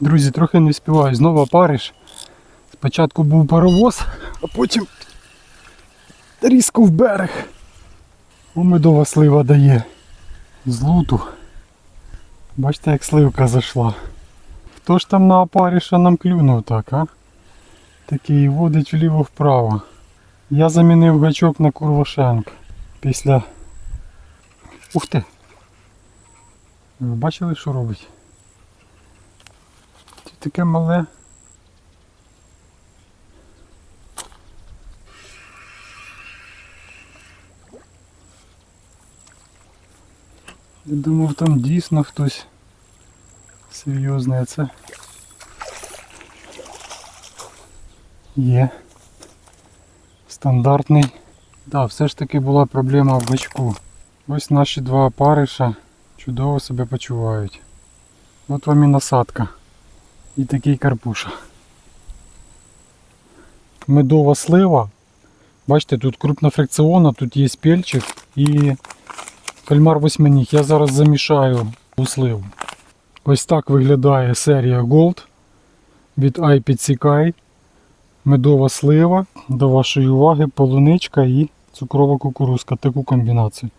Друзі, трохи не співаю. Знову париж. Спочатку був паровоз, а потім різко в берег. О, медова слива дає. З луту. Бачите, як сливка зайшла. Хто ж там на опаріша нам клюнув так, а? Такий водить вліво-вправо. Я замінив гачок на Курвошенк. Після. Ух ти! Ви бачили, що робить? Таке мале. Я думав там дійсно хтось серйозний, а це є. Стандартний. Так, да, все ж таки була проблема в гачку. Ось наші два опариша чудово себе почувають. От вам і насадка. І такий карпуша. Медова слива. Бачите, тут крупнофракціонна, тут є пельчик і кальмар восьминіг. Я зараз замішаю у сливу. Ось так виглядає серія Gold від iPitsikai. Медова слива. До вашої уваги полуничка і цукрова кукурузка. Таку комбінацію.